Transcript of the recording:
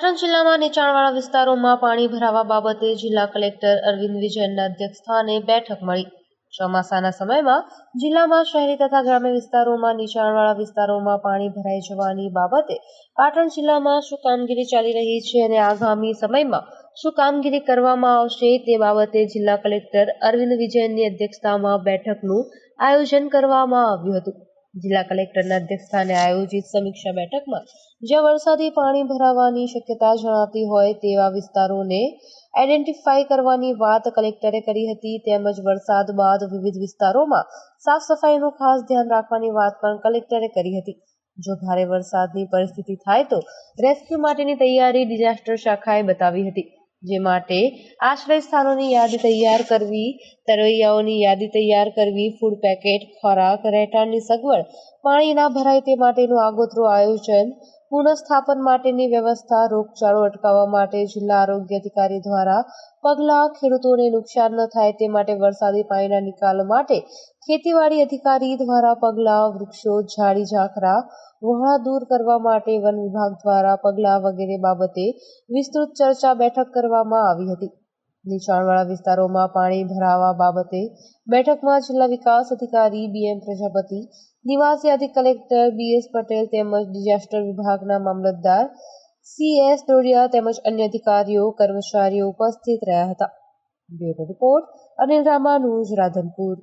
પાટણ જિલ્લામાં નીચાણવાળા વિસ્તારોમાં પાણી ભરાવા બાબતે જિલ્લા કલેક્ટર અરવિંદ વિજયનના અધ્યક્ષસ્થાને બેઠક મળી. ચોમાસાના સમયમાં જિલ્લામાં શહેરી તથા ગ્રામ્ય વિસ્તારોમાં નીચાણવાળા વિસ્તારોમાં પાણી ભરાઈ જવાની બાબતે પાટણ જિલ્લામાં શું કામગીરી ચાલી રહી છે અને આગામી સમયમાં શું કામગીરી કરવામાં આવશે તે બાબતે જિલ્લા કલેક્ટર અરવિંદ વિજયનની અધ્યક્ષતામાં બેઠકનું આયોજન કરવામાં આવ્યું હતું. જિલ્લા કલેક્ટરના અધ્યક્ષસ્થાને આયોજિત સમીક્ષા બેઠકમાં જ્યાં વરસાદી પાણી ભરાવાની શક્યતા જણાતી હોય તેવા વિસ્તારોને આઈડેન્ટિફાઈ કરવાની વાત કલેક્ટરે કરી હતી. તેમજ વરસાદ બાદ વિવિધ વિસ્તારોમાં સાફ સફાઈનું ખાસ ધ્યાન રાખવાની વાત પણ કલેક્ટરે કરી હતી. જો ભારે વરસાદની પરિસ્થિતિ થાય તો રેસ્ક્યુ માટેની તૈયારી ડિઝાસ્ટર શાખાએ બતાવી હતી. જે માટે આશ્રય સ્થાનોની યાદી તૈયાર કરવી તરવૈયાઓની યાદી તૈયાર કરવી ફૂડ પેકેટ ખોરાક, રહેઠાણની સગવડ પાણી ના ભરાય તે માટેનું આગોતરું આયોજન પુનઃસ્થાપન માટેની વ્યવસ્થા, રોગચાળો અટકાવવા માટે જિલ્લા આરોગ્ય અધિકારી દ્વારા પગલાં ખેડૂતોને નુકસાન ન થાય તે માટે વરસાદી પાણીના નિકાલ માટે ખેતીવાડી અધિકારી દ્વારા પગલાં વૃક્ષો, ઝાડી, ઝાખરા વહોળા દૂર કરવા માટે વન વિભાગ દ્વારા પગલાં વગેરે બાબતે વિસ્તૃત ચર્ચા બેઠક કરવામાં આવી હતી. નીચાણવાળા વિસ્તારોમાં પાણી ભરાવા બાબતે બેઠકમાં જિલ્લા વિકાસ અધિકારી બીએમ પ્રજાપતિ, નિવાસી કલેક્ટર બીએસ પટેલ તેમજ ડિઝાસ્ટર વિભાગના મામલતદાર સીએસ દોડિયા તેમજ અન્ય અધિકારીઓ, કર્મચારીઓ ઉપસ્થિત રહ્યા હતા. Bureau report Anil Ramanuj, Radhanpur.